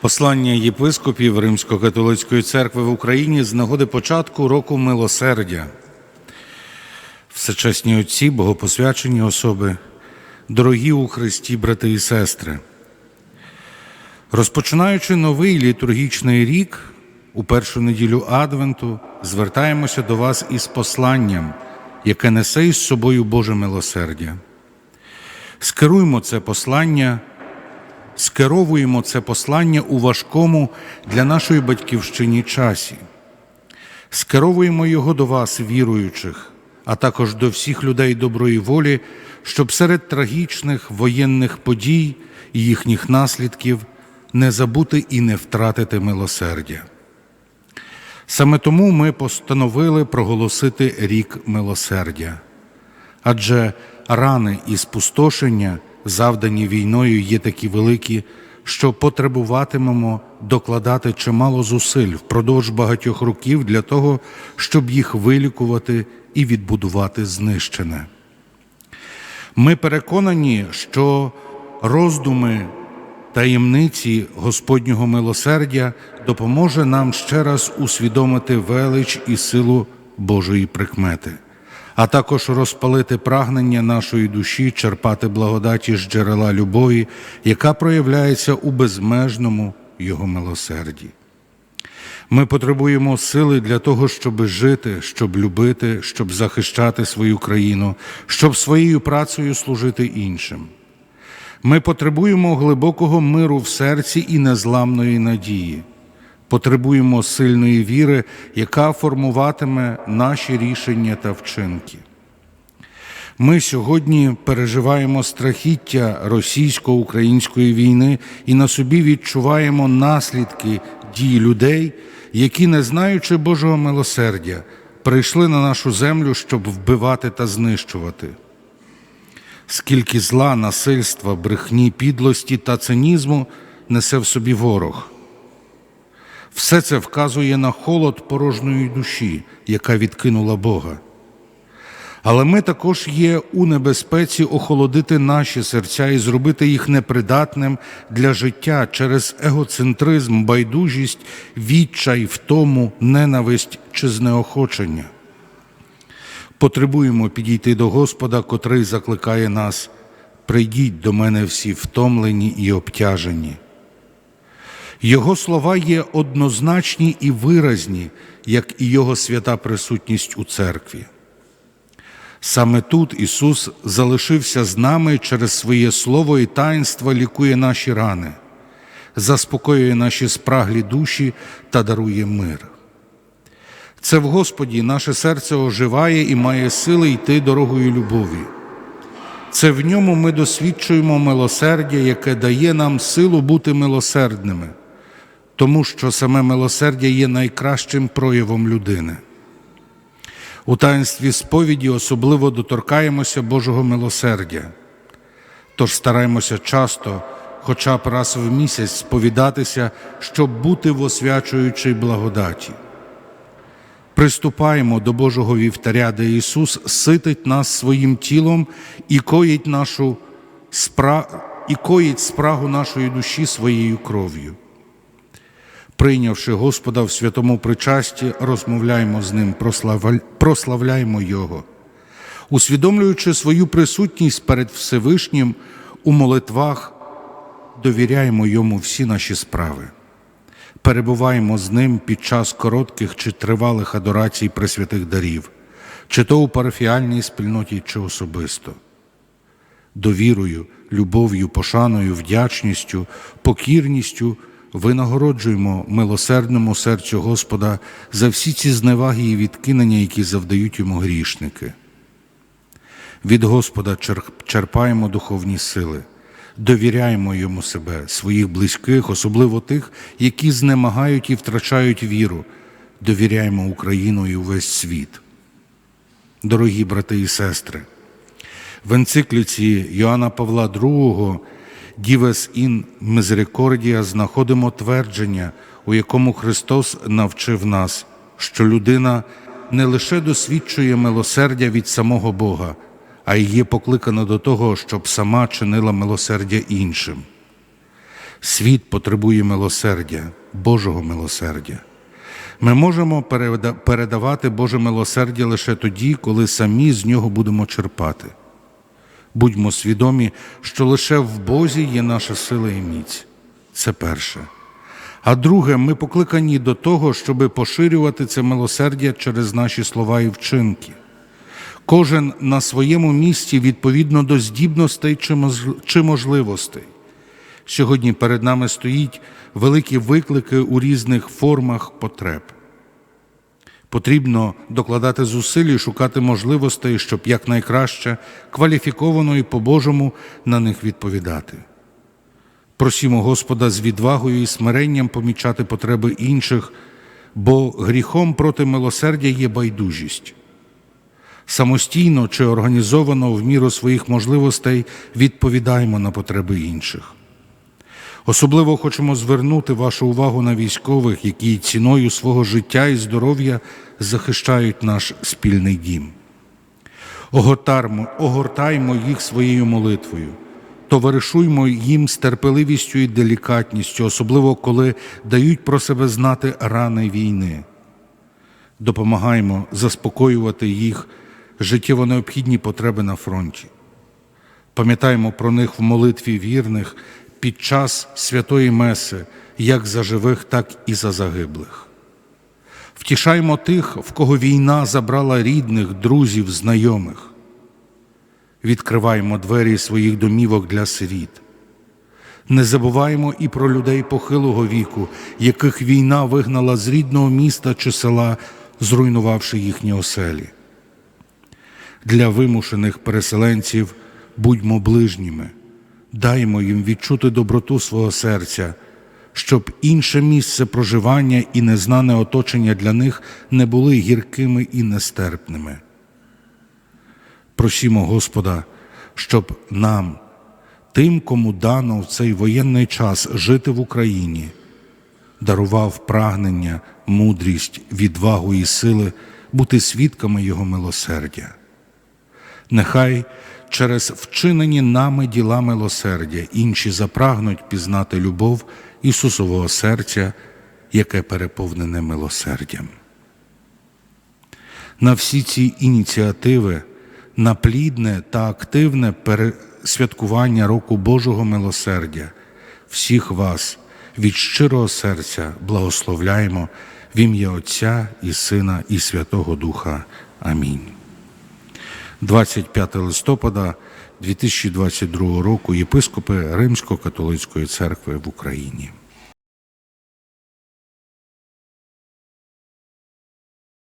Послання єпископів Римсько-католицької церкви в Україні з нагоди початку року милосердя. Всечесні отці, богопосвячені особи, дорогі у Христі, брати і сестри. Розпочинаючи новий літургічний рік, у першу неділю Адвенту звертаємося до вас із посланням, яке несе із собою Боже милосердя. Скеруємо це послання скеровуємо це послання у важкому для нашої батьківщині часі. Скеровуємо його до вас, віруючих, а також до всіх людей доброї волі, щоб серед трагічних воєнних подій і їхніх наслідків не забути і не втратити милосердя. Саме тому ми постановили проголосити рік милосердя, адже рани і спустошення завдані війною, є такі великі, що потребуватимемо докладати чимало зусиль впродовж багатьох років для того, щоб їх вилікувати і відбудувати знищене. Ми переконані, що роздуми таємниці Господнього милосердя допоможе нам ще раз усвідомити велич і силу Божої прикмети а також розпалити прагнення нашої душі, черпати благодаті з джерела любові, яка проявляється у безмежному Його милосерді. Ми потребуємо сили для того, щоб жити, щоб любити, щоб захищати свою країну, щоб своєю працею служити іншим. Ми потребуємо глибокого миру в серці і незламної надії. Потребуємо сильної віри, яка формуватиме наші рішення та вчинки. Ми сьогодні переживаємо страхіття російсько-української війни і на собі відчуваємо наслідки дій людей, які, не знаючи Божого милосердя, прийшли на нашу землю, щоб вбивати та знищувати. Скільки зла, насильства, брехні, підлості та цинізму несе в собі ворог. Все це вказує на холод порожньої душі, яка відкинула Бога. Але ми також є у небезпеці охолодити наші серця і зробити їх непридатним для життя через егоцентризм, байдужість, відчай, втому, ненависть чи знеохочення. Потребуємо підійти до Господа, котрий закликає нас: прийдіть до мене всі втомлені і обтяжені. Його слова є однозначні і виразні, як і Його свята присутність у церкві. Саме тут Ісус залишився з нами через своє Слово і таїнство лікує наші рани, заспокоює наші спраглі душі та дарує мир. Це в Господі наше серце оживає і має сили йти дорогою любові. Це в ньому ми досвідчуємо милосердя, яке дає нам силу бути милосердними тому що саме милосердя є найкращим проявом людини. У таїнстві сповіді особливо доторкаємося Божого милосердя, тож стараємося часто, хоча б раз в місяць, сповідатися, щоб бути в освячуючій благодаті. Приступаємо до Божого вівтаря, де Ісус ситить нас своїм тілом і коїть нашу спра... і коїть спрагу нашої душі своєю кров'ю. Прийнявши Господа в святому причасті, розмовляємо з Ним, прославляємо Його, усвідомлюючи свою присутність перед Всевишнім у молитвах, довіряємо Йому всі наші справи, перебуваємо з Ним під час коротких чи тривалих адорацій пресвятих дарів, чи то у парафіальній спільноті, чи особисто. Довірою, любов'ю, пошаною, вдячністю, покірністю винагороджуємо милосердному серцю Господа за всі ці зневаги і відкинення, які завдають йому грішники. Від Господа черпаємо духовні сили, довіряємо йому себе, своїх близьких, особливо тих, які знемагають і втрачають віру, довіряємо Україну і увесь світ. Дорогі брати і сестри, в енцикліці Йоанна Павла II Дівес ін Мизерикордія знаходимо твердження, у якому Христос навчив нас, що людина не лише досвідчує милосердя від самого Бога, а й є покликана до того, щоб сама чинила милосердя іншим. Світ потребує милосердя, Божого милосердя. Ми можемо передавати Боже милосердя лише тоді, коли самі з нього будемо черпати. Будьмо свідомі, що лише в Бозі є наша сила і міць. Це перше. А друге, ми покликані до того, щоб поширювати це милосердя через наші слова і вчинки. Кожен на своєму місці відповідно до здібностей чи можливостей. Сьогодні перед нами стоїть великі виклики у різних формах потреб. Потрібно докладати зусиль і шукати можливостей, щоб якнайкраще, кваліфіковано і по-божому на них відповідати. Просімо Господа з відвагою і смиренням помічати потреби інших, бо гріхом проти милосердя є байдужість. Самостійно чи організовано в міру своїх можливостей відповідаємо на потреби інших. Особливо хочемо звернути вашу увагу на військових, які ціною свого життя і здоров'я захищають наш спільний дім. Огортармо, огортаймо їх своєю молитвою, товаришуймо їм з терпеливістю і делікатністю, особливо коли дають про себе знати рани війни. Допомагаймо заспокоювати їх життєво необхідні потреби на фронті. Пам'ятаємо про них в молитві вірних під час святої Меси, як за живих, так і за загиблих. Втішаймо тих, в кого війна забрала рідних, друзів, знайомих. Відкриваємо двері своїх домівок для сиріт. Не забуваємо і про людей похилого віку, яких війна вигнала з рідного міста чи села, зруйнувавши їхні оселі. Для вимушених переселенців будьмо ближніми, даймо їм відчути доброту свого серця, щоб інше місце проживання і незнане оточення для них не були гіркими і нестерпними. Просімо Господа, щоб нам, тим, кому дано в цей воєнний час жити в Україні, дарував прагнення, мудрість, відвагу і сили бути свідками Його милосердя. Нехай через вчинені нами діла милосердя інші запрагнуть пізнати любов Ісусового серця, яке переповнене милосердям. На всі ці ініціативи, на плідне та активне пересвяткування року Божого милосердя, всіх вас від щирого серця благословляємо в ім'я Отця і Сина і Святого Духа. Амінь. 25 листопада 2022 року єпископи Римсько-католицької церкви в Україні.